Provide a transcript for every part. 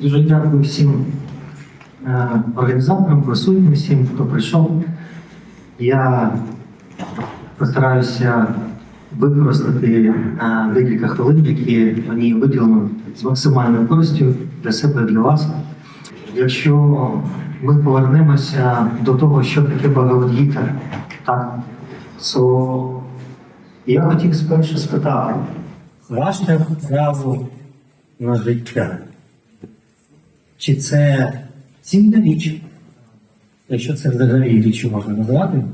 Дуже дякую всім е, організаторам, присутнім, всім, хто прийшов. Я постараюся використати е, декілька хвилин, які мені виділено з максимальною користю для себе і для вас. Якщо ми повернемося до того, що таке Багавадгіта, так, то я хотів спершу спитати, ваше право на життя. Чи це цінна річ? Якщо це взагалі річчю можна назвати,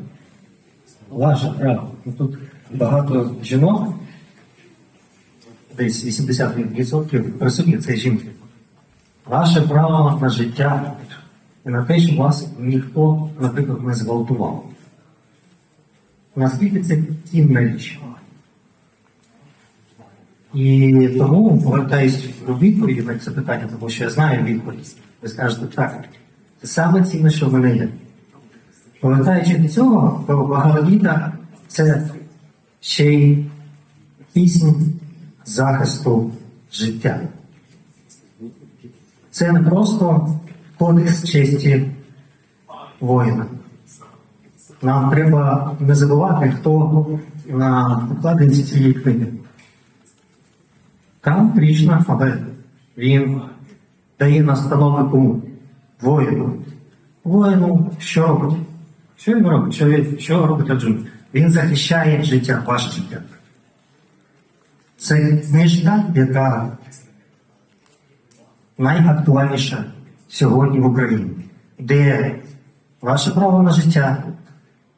ваше право. Ну, Тут багато жінок, десь 80% присутні це жінки. Ваше право на життя і на те, щоб вас ніхто, наприклад, не зґвалтував. Наскільки це цінна річ? І тому повертаюсь до відповіді на це питання, тому що я знаю відповідь. Ви скажете так, це саме цінне, що в мене є. Повертаючи до цього, то Багавадгіта – це ще й пісня захисту життя. Це не просто кодекс честі воїна. Нам треба не забувати, хто на укладинці цієї книги. Там Крішна Фабе. Він дає настанови кому? Воїну. Воїну що робить? Що він робить? Що, він, що робить Арджун? Він захищає життя, ваше життя. Це книжка, яка найактуальніша сьогодні в Україні, де ваше право на життя,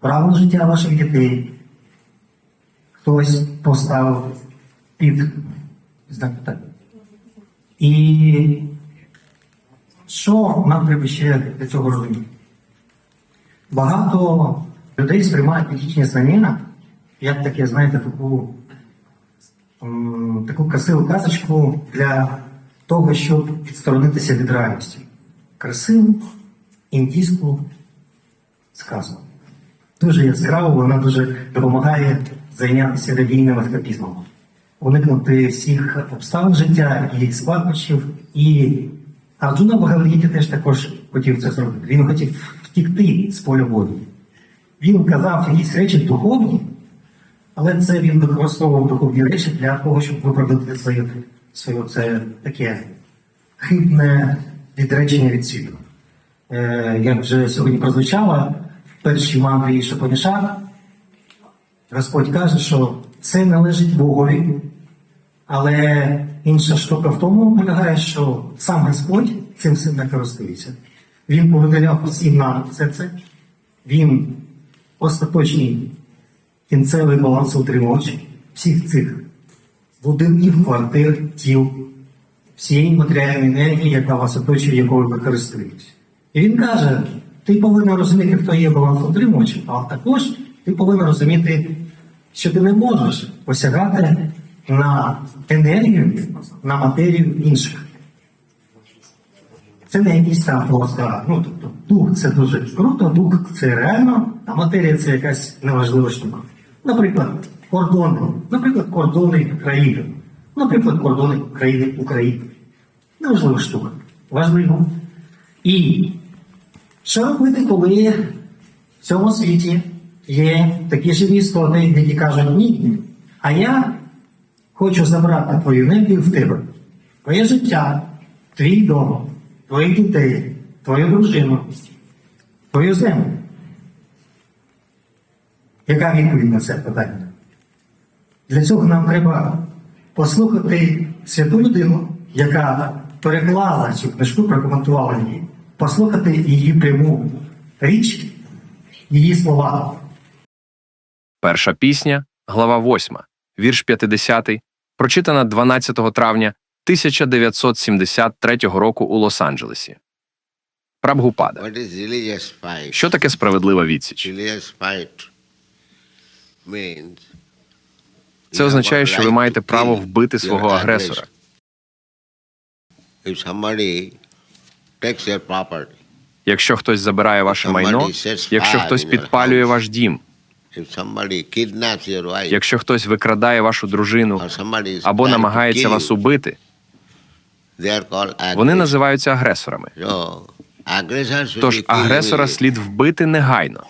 право на життя ваших дітей хтось поставив під знак питання. І що нам треба ще для цього розуміти? Багато людей сприймають міфічні знання, як таке, знаєте, таку, таку красиву казочку для того, щоб відсторонитися від реальності. Красиву індійську сказку. Дуже яскраво, вона дуже допомагає зайнятися релігійним ескапізмом уникнути всіх обставин життя і складнощів. І Арджуна Багавадгіті теж також хотів це зробити. Він хотів втікти з поля бою. Він казав якісь речі духовні, але це він використовував духовні речі для того, щоб виправдати своє, своє це таке хибне відречення від світу. Е, як вже сьогодні прозвучало, в першій мантрі Шапоніша Господь каже, що це належить Богові, але інша штука в тому полягає, що сам Господь цим всім не користується. Він повидаляв всім нам все це. Він остаточний кінцевий балансоутримувач всіх цих будинків, квартир, тіл, всієї матеріальної енергії, яка вас оточує, якою ви користуєтесь. І він каже: ти повинен розуміти, хто є балансоутримувачем, а також ти повинен розуміти, що ти не можеш посягати на енергію, на матерію інших. Це не якісь там просто, ну тобто дух це дуже круто, дух це реально, а матерія це якась неважлива штука. Наприклад, кордони, наприклад, кордони країни, наприклад, кордони країни України. Неважлива штука. Важливо. І що робити, коли в цьому світі є такі живі істоти, які кажуть ні, а я хочу забрати твою енергію в тебе, твоє життя, твій дом, твоїх дітей, твою дружину, твою землю. Яка відповідь на це питання? Для цього нам треба послухати святу людину, яка переклала цю книжку, прокоментувала її, послухати її пряму річ, її слова. Перша пісня, глава 8, вірш 50, прочитана 12 травня 1973 року у Лос-Анджелесі. Прабгупада. Що таке справедлива відсіч? Це означає, що ви маєте право вбити свого агресора. Якщо хтось забирає ваше майно, якщо хтось підпалює ваш дім, якщо хтось викрадає вашу дружину або намагається вас убити, Вони називаються агресорами. Тож агресора слід вбити негайно.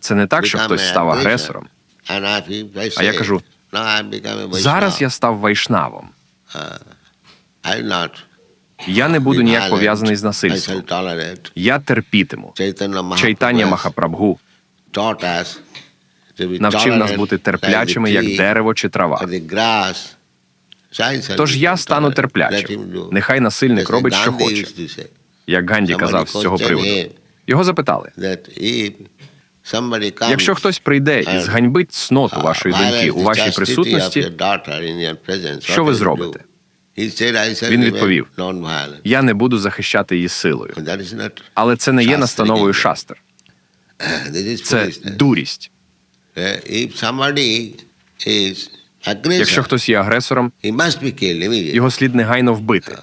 Це не так, що хтось став агресором. А я кажу, "No, I've become a Зараз я став вайшнавом. Я не буду ніяк пов'язаний з насильством. Я терпітиму. Чайтання Махапрабгу навчив нас бути терплячими, як дерево чи трава. Тож я стану терплячим. Нехай насильник робить, що хоче. Як Ганді казав з цього приводу. Його запитали: якщо хтось прийде і зганьбить цноту вашої доньки у вашій присутності, що ви зробите? Він відповів, я не буду захищати її силою. Але це не є настановою шастер. Це дурість. Якщо хтось є агресором, його слід негайно вбити.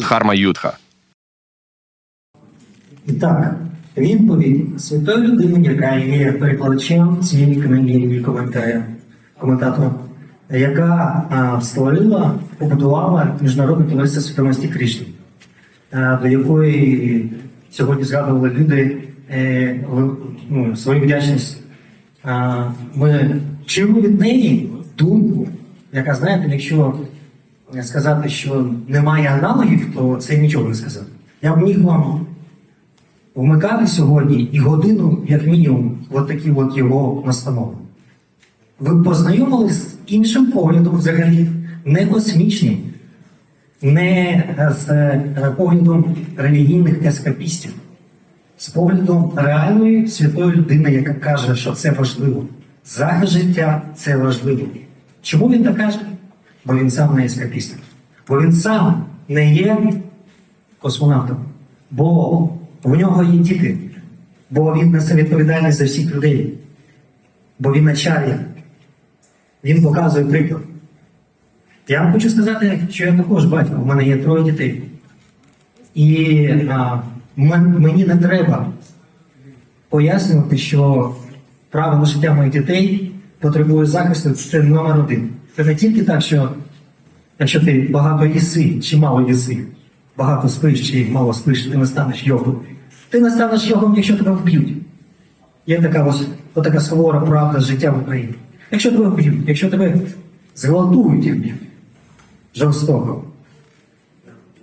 Дхарма Юдха. І так, відповідь святої людини, яка є перекладачем цієї книги і коментаря, коментатором, яка а, створила, побудувала міжнародне товариство свідомості Кришни, а, до якої сьогодні згадували люди е, ну, свою вдячність. Ми чуємо від неї думку, яка, знаєте, якщо сказати, що немає аналогів, то це нічого не сказати. Я б міг вам вмикати сьогодні і годину, як мінімум, от такі от його настанови. Ви б познайомились іншим поглядом взагалі, не космічним, не з е, поглядом релігійних ескапістів, з поглядом реальної святої людини, яка каже, що це важливо. Захист життя це важливо. Чому він так каже? Бо він сам не ескапіст. Бо він сам не є космонавтом, бо в нього є діти, бо він несе відповідальність за всіх людей, бо він начальник. Він показує приклад. Я вам хочу сказати, що я також батько, у мене є троє дітей. І а, мені не треба пояснювати, що право на життя моїх дітей потребує захисту. Це номер один. Це не тільки так, що якщо ти багато їси чи мало їси, багато спиш чи мало спиш, ти не станеш йогом. Ти не станеш йогом, якщо тебе вб'ють. Є така ось така сувора правда життя в Україні. Якщо тебе вб'ють, якщо тебе зґвалтують жорстоко,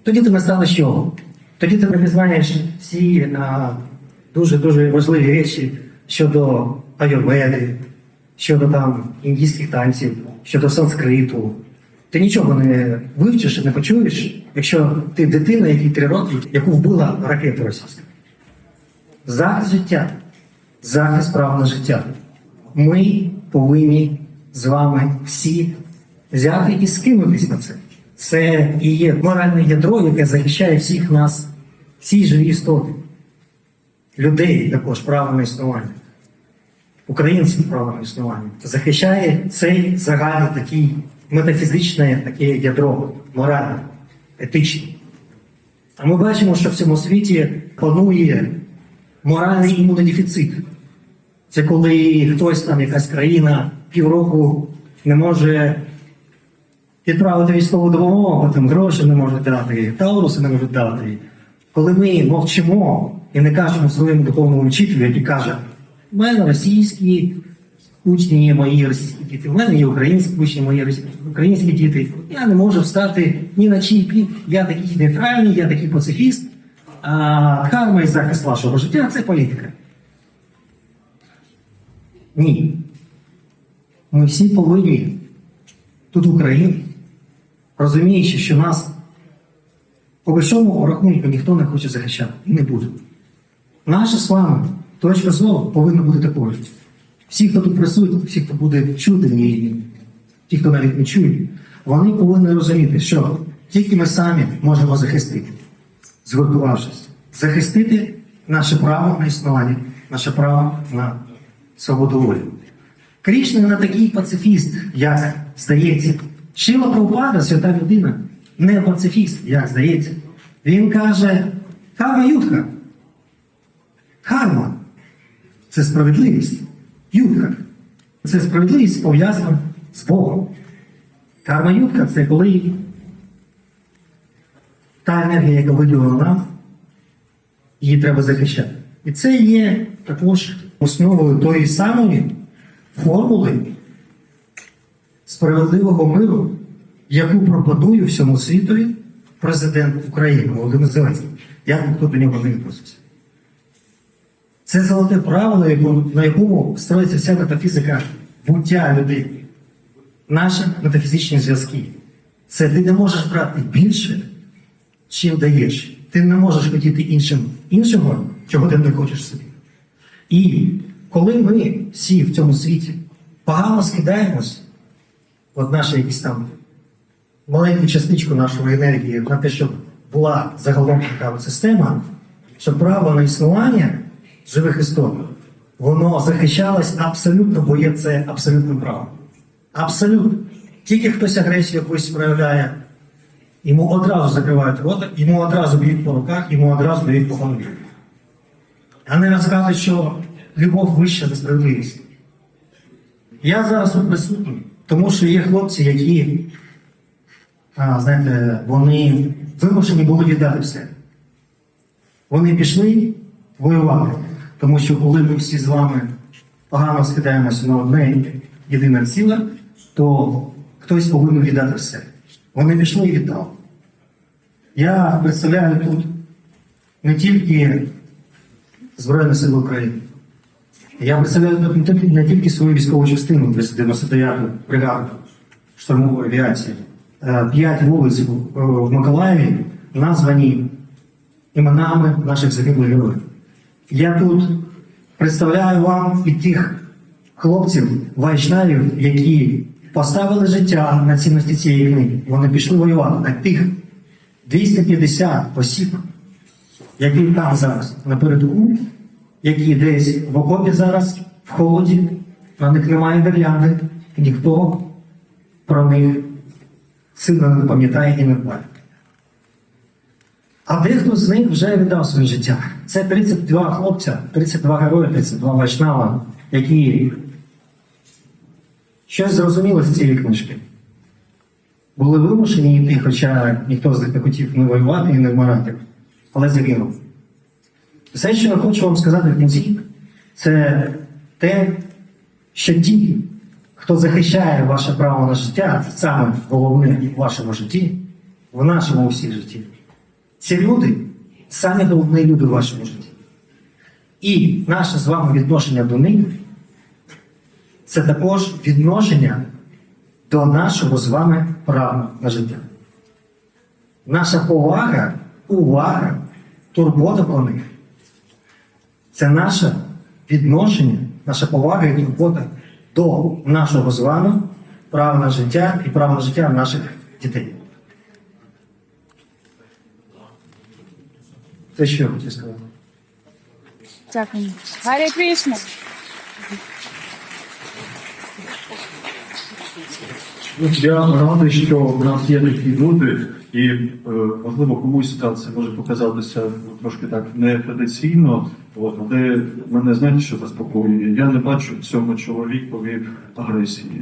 тоді ти не станеш його. Тоді ти не пізнаєш всі дуже-дуже важливі речі щодо аюрведи, щодо там індійських танців, щодо санскриту. Ти нічого не вивчиш і не почуєш, якщо ти дитина, якій три роки, яку вбила ракета російська. Захист життя, захист прав на життя. Ми повинні з вами всі взяти і скинутись на це. Це і є моральне ядро, яке захищає всіх нас, всі живі істоти, людей також право на існування, українців право на існування. Захищає цей загальний такий метафізичне таке ядро, моральне, етичне. А ми бачимо, що в цьому світі панує моральний імунодефіцит. Це коли хтось там, якась країна півроку не може відправити військову допомогу, там гроші не можуть дати, тауруси не можуть дати. Коли ми мовчимо і не кажемо своєму духовному вчителю, який каже, у мене російські учні є мої російські діти, у мене є українські учні, мої українські діти. Я не можу встати ні на чий бік, я такий нейтральний, я такий пацифіст. А карма і захист вашого життя це політика. Ні. Ми всі повинні тут в Україні, розуміючи, що нас по большому рахунку ніхто не хоче захищати і не буде. Наша з вами точка зору повинна бути такою. Всі, хто тут присутні, всі, хто буде чути, і ті, хто навіть не чують, вони повинні розуміти, що тільки ми самі можемо захистити, згуртувавшись, захистити наше право на існування, наше право на свободу волі. Крішна не такий пацифіст, як здається. Шила Прабхупада, свята людина, не пацифіст, як здається. Він каже: Карма Ютха. Карма це справедливість. Ютха. Це справедливість пов'язана з Богом. Карма-ютка це коли та енергія, яка виділена нам, її треба захищати. І це є також основою тої самої формули справедливого миру, яку пропонує всьому світові президент України Володимир Зеленський. Як ніхто до нього не відносився. Це золоте правило, на якому строїться вся метафізика буття людей. Наші метафізичні зв'язки. Це ти не можеш брати більше, чим даєш. Ти не можеш хотіти іншим іншого, чого ти не хочеш собі. І коли ми всі в цьому світі погано скидаємось, от наша якісь там маленьку частичку нашої енергії на те, щоб була загалом така система, щоб право на існування живих істот, воно захищалось абсолютно, бо є це абсолютним правом. Абсолютно. Тільки хтось агресію якусь проявляє, йому одразу закривають рота, йому одразу б'ють по руках, йому одразу дають по голові. А не розказують, що любов вища за справедливість. Я зараз тут присутній, тому що є хлопці, які, а, знаєте, вони вимушені були віддати все. Вони пішли воювати, тому що коли ми всі з вами погано скидаємося на одне єдине ціле, то хтось повинен віддати все. Вони пішли і віддали. Я представляю тут не тільки Збройні Сили України. Я представляю не тільки, свою військову частину 299 бригаду штурмової авіації. Е, П'ять вулиць в- Миколаєві названі іменами наших загиблих героїв. Я тут представляю вам і тих хлопців, вайшнавів, які поставили життя на цінності цієї книги. Вони пішли воювати на тих 250 осіб, які там зараз напередку, які десь в окопі зараз, в холоді, на них немає варіанти, ніхто про них сильно не пам'ятає і не дбає. А дехто з них вже віддав своє життя. Це 32 хлопця, 32 герої, 32 вайшнава, які щось зрозуміли з цієї книжки. Були вимушені йти, хоча ніхто з них не хотів не воювати і не вмирати, але загинув. Все, що я хочу вам сказати в кінці, це те, що ті, хто захищає ваше право на життя, це саме головне в вашому житті, в нашому усіх житті. Ці люди самі головні люди в вашому житті. І наше з вами відношення до них це також відношення до нашого з вами права на життя. Наша повага, увага, турбота про них це наше відношення, наша повага і турбота до нашого з вами права на життя і права на життя наших дітей. Це що я хотів сказати. Дякую. Гарі Кришна. Ну, Я радий, що в нас є такі люди, і е, можливо комусь та це може показатися ну, трошки так нетрадиційно, але мене знаєте, що заспокоює. Я не бачу в цьому чоловікові агресії.